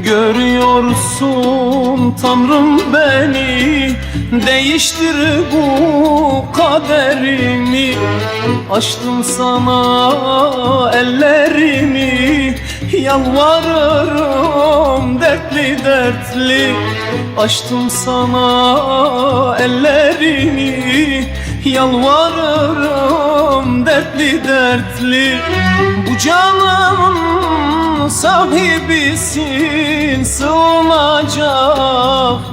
Görüyorsun Tanrım beni Değiştir bu kaderimi. Açtım sana ellerimi Yalvarırım dertli dertli. Açtım sana ellerimi Yalvarırım dertli dertli. Bu canımın sahibisin. Sığınacak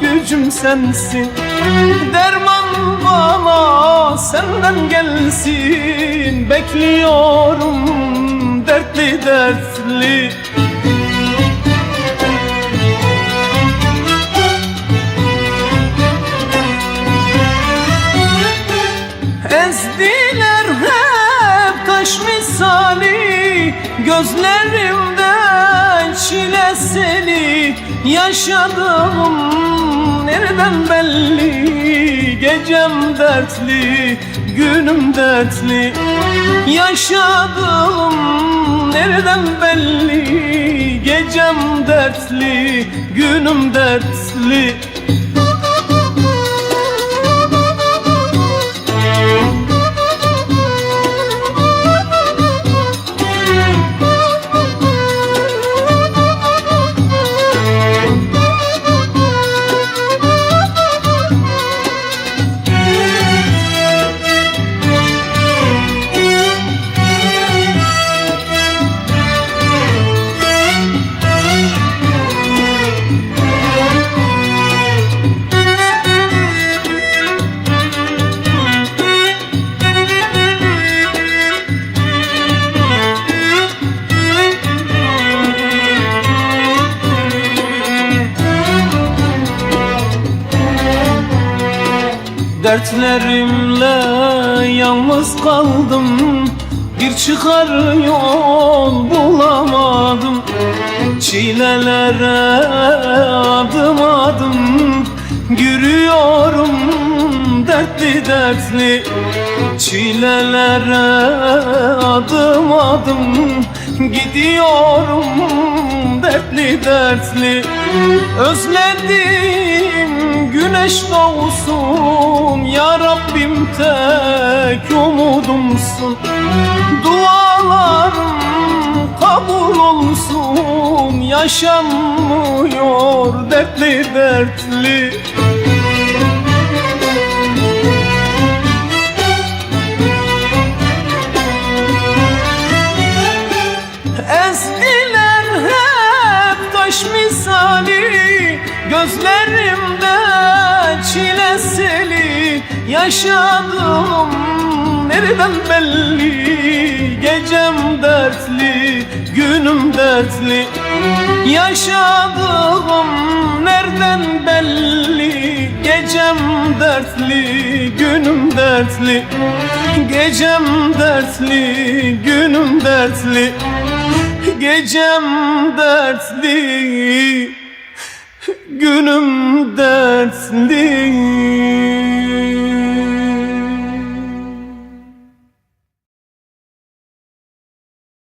gücüm sensin. Derman bana senden gelsin. Bekliyorum dertli dertli. Ezdiler hep taş misali Gözlerimden çilesini Yaşadım nereden belli Gecem dertli, günüm dertli Yaşadım nereden belli? Gecem dertli, günüm dertli Dertlerimle yalnız kaldım. Bir çıkar yol bulamadım. Çilelere adım adım Yürüyorum dertli dertli. Çilelere adım adım Gidiyorum dertli dertli. Özledim güneş doğsun Ya Rabbim tek umudumsun. Dualarım kabul olsun Yaşanmıyor dertli dertli. Ezdiler hep taş misali Gözlerimde Yaşadım nereden belli? Gecem dertli, günüm dertli. Yaşadım nereden belli? Gecem dertli, günüm dertli. Gecem dertli, günüm dertli. Gecem dertli, günüm dertli